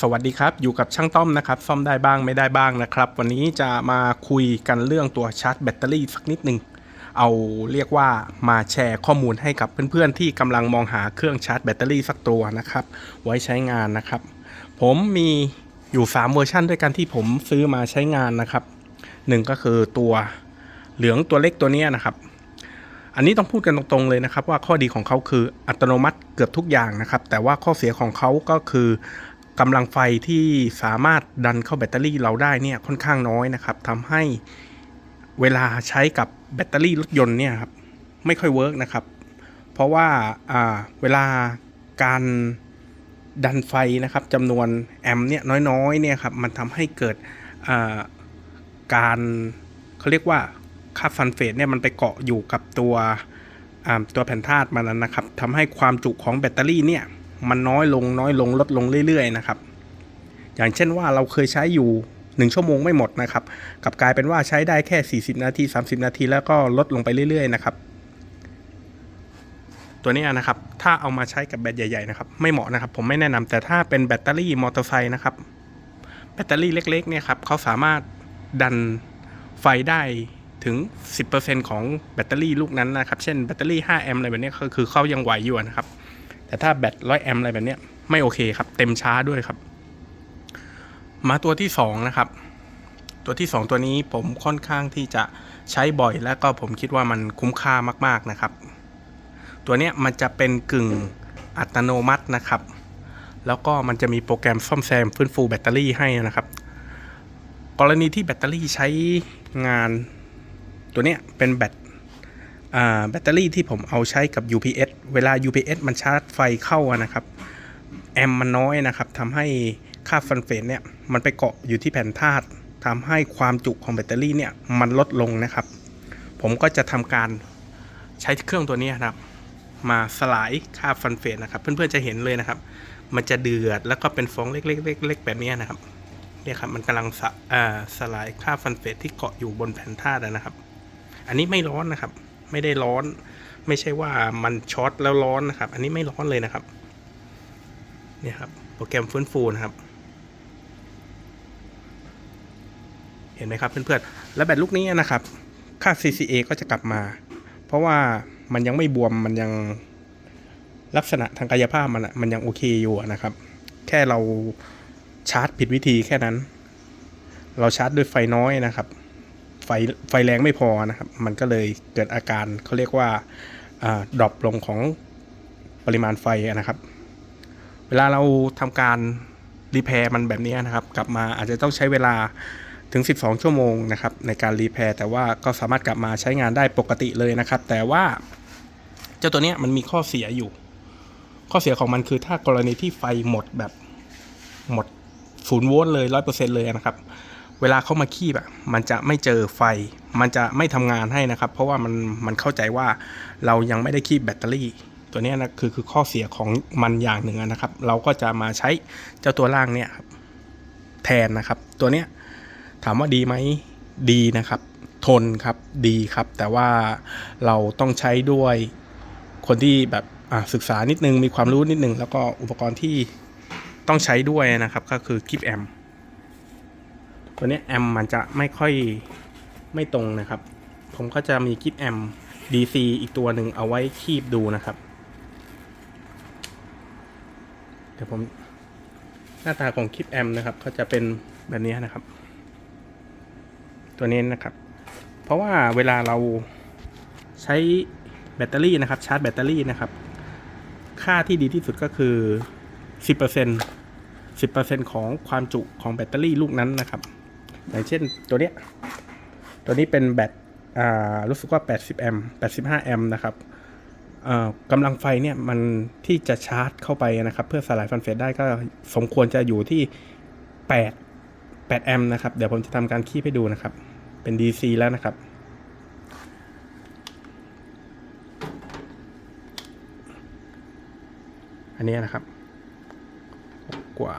สวัสดีครับอยู่กับช่างต้อมนะครับซ่อมได้บ้างไม่ได้บ้างนะครับ วันนี้จะมาคุยกันเรื่องตัวชาร์จแบตเตอรี่สักนิดหนึ่งเอาเรียกว่ามาแชร์ข้อมูลให้กับเพื่อนๆ ที่กำลังมองหาเครื่องชาร์จแบตเตอรี่สักตัวนะครับ ไว้ใช้งานนะครับ ผมมีอยู่ 3 เวอร์ชันด้วยกันที่ผมซื้อมาใช้งานนะครับหนึ่งก็คือตัวเหลืองตัวเล็กตัวนี้นะครับ อันนี้ต้องพูดกันตรงๆเลยนะครับ ว่าข้อดีของเขาคืออัตโนมัติเกือบทุกอย่างนะครับ แต่ว่าข้อเสียของเขาก็คือ กำลังไฟที่สามารถดันเข้าแบตเตอรี่เราได้เนี่ยค่อนข้างน้อยนะครับทำให้เวลาใช้กับแบตเตอรี่รถยนต์เนี่ยครับไม่ค่อยเวิร์กนะครับ เพราะว่าเวลาการดันไฟนะครับจำนวนแอมป์เนี่ยน้อยๆเนี่ยครับมันทำให้เกิดการเขาเรียกว่าค่าฟันเฟสเนี่ยมันไปเกาะอยู่กับตัวตัวแผ่นธาตุมันนะครับทำให้ความจุของแบตเตอรี่เนี่ย มันน้อยลงน้อยลงลดลงเรื่อยๆนะครับ อย่างเช่นว่าเราเคยใช้อยู่ 1 ชั่วโมงไม่หมดนะครับกับกลายเป็นว่าใช้ได้แค่ 40 นาที 30 นาที แล้วก็ลดลงไปเรื่อยๆนะครับ ตัวนี้นะครับ ถ้าเอามาใช้กับแบตใหญ่ๆนะครับ ไม่เหมาะนะครับ ผมไม่แนะนำแต่ถ้าเป็นแบตเตอรี่มอเตอร์ไซค์นะครับ แบตเตอรี่เล็กๆเนี่ยครับเขาสามารถดันไฟได้ถึง 10%ของแบตเตอรี่ลูกนั้นนะครับ เช่นแบตเตอรี่ 5 แอมป์อะไรแบบนี้ก็คือเขายังไหวอยู่นะครับ แต่ถ้าแบต100แอมป์อะไรแบบเนี้ยไม่โอเคครับ เต็มช้าด้วยครับ มาตัวที่ 2 นะครับ ตัวที่ 2 ตัวนี้ผมค่อนข้างที่จะใช้บ่อย และก็ผมคิดว่ามันคุ้มค่ามาก ๆนะครับ ตัวเนี้ยมันจะเป็นกึ่งอัตโนมัตินะครับ แล้วก็มันจะมีโปรแกรมซ่อมแซมฟื้นฟูแบตเตอรี่ให้นะครับ กรณีที่แบตเตอรี่ใช้งานตัวเนี้ยเป็นแบตแบตเตอรี่ที่ผมเอาใช้กับ UPS เวลา UPS มันชาร์จไฟเข้านะครับ แอมมันน้อยนะครับทำให้ค่าฟันเฟสเนี่ยมันไปเกาะอยู่ที่แผ่นธาตุทำให้ความจุของแบตเตอรี่เนี่ยมันลดลงนะครับ ผมก็จะทำการใช้เครื่องตัวนี้นะครับ มาสลายค่าฟันเฟสนะครับ เพื่อนๆจะเห็นเลยนะครับ มันจะเดือดแล้วก็เป็นฟองเล็กๆๆๆแบบนี้นะครับเนี่ยครับมันกำลังสสลายค่าฟันเฟสที่เกาะอยู่บนแผ่นธาตุนะครับ อันนี้ไม่ร้อนนะครับ ไม่ได้ร้อน ไม่ใช่ว่ามันช็อตแล้วร้อนนะครับ อันนี้ไม่ร้อนเลยนะครับ เนี่ยครับ โปรแกรมฟื้นฟูนะครับ เห็นไหมครับเพื่อนๆ แล้วแบตลูกนี้นะครับ ค่า CCA ก็จะกลับมา เพราะว่ามันยังไม่บวม มันยังลักษณะทางกายภาพมันมันยังโอเคอยู่นะครับ แค่เราชาร์จผิดวิธีแค่นั้น เราชาร์จด้วยไฟน้อยนะครับ ไฟไฟแรงไม่พอนะครับ มันก็เลยเกิดอาการเขาเรียกว่าดรอปลงของปริมาณไฟนะครับ เวลาเราทำการรีแพร์มันแบบนี้นะครับ กลับมาอาจจะต้องใช้เวลาถึง 12 ชั่วโมงนะครับในการรีแพร์แต่ว่าก็สามารถกลับมาใช้งานได้ปกติเลยนะครับ แต่ว่าเจ้าตัวนี้มันมีข้อเสียอยู่ ข้อเสียของมันคือถ้ากรณีที่ไฟหมดแบบหมดศูนย์โวลต์เลยร้อยเปอร์เซ็นต์เลยนะครับ เวลาเขามาคีบอะมันจะไม่เจอไฟ มันจะไม่ทำงานให้นะครับ เพราะว่ามันมันเข้าใจว่าเรายังไม่ได้คีบแบตเตอรี่ ตัวนี้นะคือคือข้อเสียของมันอย่างหนึ่งนะครับ เราก็จะมาใช้เจ้าตัวล่างเนี่ยแทนนะครับ ตัวเนี้ยถามว่าดีไหมดีนะครับ ทนครับดีครับ แต่ว่าเราต้องใช้ด้วยคนที่แบบอะศึกษานิดนึงมีความรู้นิดนึง แล้วก็อุปกรณ์ที่ต้องใช้ด้วยนะครับ ก็คือคลิปแอม ตัวนี้แอมมันจะไม่ค่อยไม่ตรงนะครับ ผมก็จะมีคลิปแอม DC อีกตัวหนึ่งเอาไว้คีบดูนะครับ เดี๋ยวผมหน้าตาของคลิปแอมนะครับก็จะเป็นแบบนี้นะครับ ตัวนี้นะครับ เพราะว่าเวลาเราใช้แบตเตอรี่นะครับ ชาร์จแบตเตอรี่นะครับ ค่าที่ดีที่สุดก็คือ 10% 10%ของความจุของแบตเตอรี่ลูกนั้นนะครับ อย่างเช่นตัวเนี้ย ตัวนี้เป็นแบตอ่ารู้สึกว่า 80 แอมป์85 แอมป์นะครับกำลังไฟเนี่ยมันที่จะชาร์จเข้าไปนะครับ เพื่อสลายฟันเฟสได้ก็สมควรจะอยู่ที่ 8 8 แอมป์นะครับ เดี๋ยวผมจะทำการคีบให้ดูนะครับ เป็น DC แล้วนะครับ อันนี้นะครับ กว่า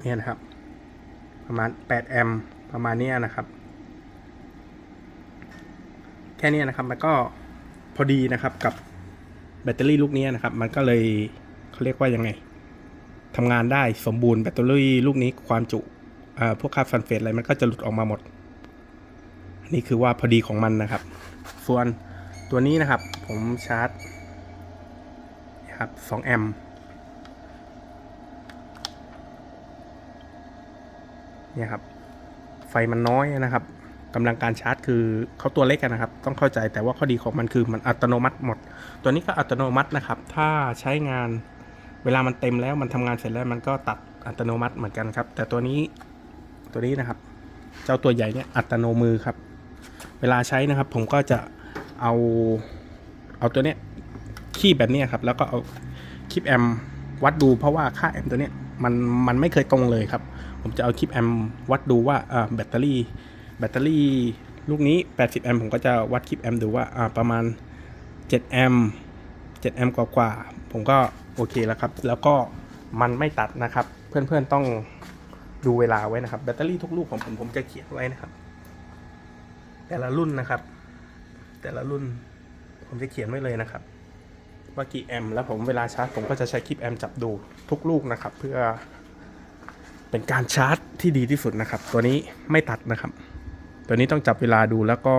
เนี่ยนะครับ ประมาณ 8 แอมป์ประมาณนี้นะครับ แค่นี้นะครับมันก็พอดีนะครับกับแบตเตอรี่ลูกนี้นะครับ มันก็เลยเขาเรียกว่ายังไงทำงานได้สมบูรณ์แบตเตอรี่ลูกนี้ความจุพวกค่าฟันเฟสอะไรมันก็จะหลุดออกมาหมด นี่คือว่าพอดีของมันนะครับ ส่วนตัวนี้นะครับผมชาร์จนะครับ2แอมป์ เนี่ยครับ ไฟมันน้อยนะครับกำลังการชาร์จคือเขาตัวเล็กกันนะครับ ต้องเข้าใจแต่ว่าข้อดีของมันคือมันอัตโนมัติหมด ตัวนี้ก็อัตโนมัตินะครับ ถ้าใช้งานเวลามันเต็มแล้วมันทำงานเสร็จแล้วมันก็ตัดอัตโนมัติเหมือนกันครับ แต่ตัวนี้ตัวนี้นะครับ เจ้าตัวใหญ่เนี่ยอัตโนมือครับ เวลาใช้นะครับ ผมก็จะเอาเอาตัวเนี้ยคีบแบบนี้ครับ แล้วก็เอาคีบแอมวัดดูเพราะว่าค่าแอมตัวเนี้ยมันมันไม่เคยตรงเลยครับ ผมจะเอาคลิปแอมวัดดูว่าแบตเตอรี่ แบตเตอรี่ลูกนี้ 80 แอมผมก็จะวัดคลิปแอมดูว่าประมาณ 7 แอม 7 แอมป์กว่าๆผมก็โอเคแล้วครับ แล้วก็มันไม่ตัดนะครับ เพื่อนๆต้องดูเวลาไว้นะครับ แบตเตอรี่ทุกลูกของผมผมจะเขียนไว้นะครับ แต่ละรุ่นนะครับ แต่ละรุ่นผมจะเขียนไว้เลยนะครับ ว่ากี่แอม แล้วผมเวลาชาร์จผมก็จะใช้คลิปแอมจับดูทุกลูกนะครับ เพื่อ เป็นการชาร์จที่ดีที่สุดนะครับ ตัวนี้ไม่ตัดนะครับ ตัวนี้ต้องจับเวลาดูแล้วก็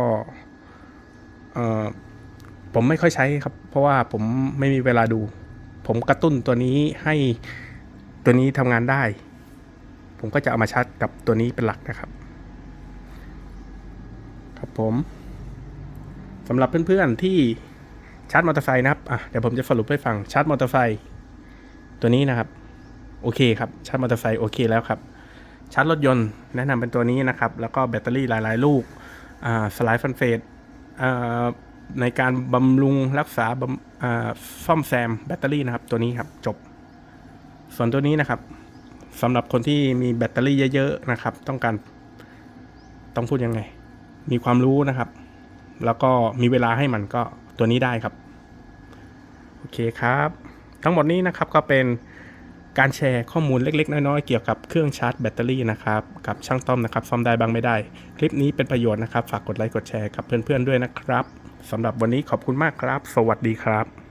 เออผมไม่ค่อยใช้ครับ เพราะว่าผมไม่มีเวลาดู ผมกระตุ้นตัวนี้ให้ตัวนี้ทำงานได้ ผมก็จะเอามาชาร์จกับตัวนี้เป็นหลักนะครับ ครับผมสำหรับเพื่อนๆที่ชาร์จมอเตอร์ไซค์นะครับอะเดี๋ยวผมจะสรุปให้ฟังชาร์จมอเตอร์ไซค์ตัวนี้นะครับ โอเคครับชาร์จมอเตอร์ไซค์โอเคแล้วครับชาร์จรถยนต์แนะนำเป็นตัวนี้นะครับ แล้วก็แบตเตอรี่หลายๆ ลูกอ่าสไลด์ฟันเฟสในการบำรุงรักษาบำอ่าซ่อมแซมแบตเตอรี่นะครับ ตัวนี้ครับจบ ส่วนตัวนี้นะครับสำหรับคนที่มีแบตเตอรี่เยอะๆนะครับ ต้องการต้องพูดยังไง มีความรู้นะครับ แล้วก็มีเวลาให้มันก็ตัวนี้ได้ครับ โอเคครับ ทั้งหมดนี้นะครับก็เป็น การแชร์ข้อมูลเล็ก ๆ น้อย ๆ เกี่ยวกับเครื่องชาร์จแบตเตอรี่นะครับ กับช่างต้อมนะครับ ซ่อมได้บ้างไม่ได้ คลิปนี้เป็นประโยชน์นะครับ ฝากกดไลค์กดแชร์กับเพื่อน ๆ ด้วยนะครับสำหรับวันนี้ขอบคุณมากครับ สวัสดีครับ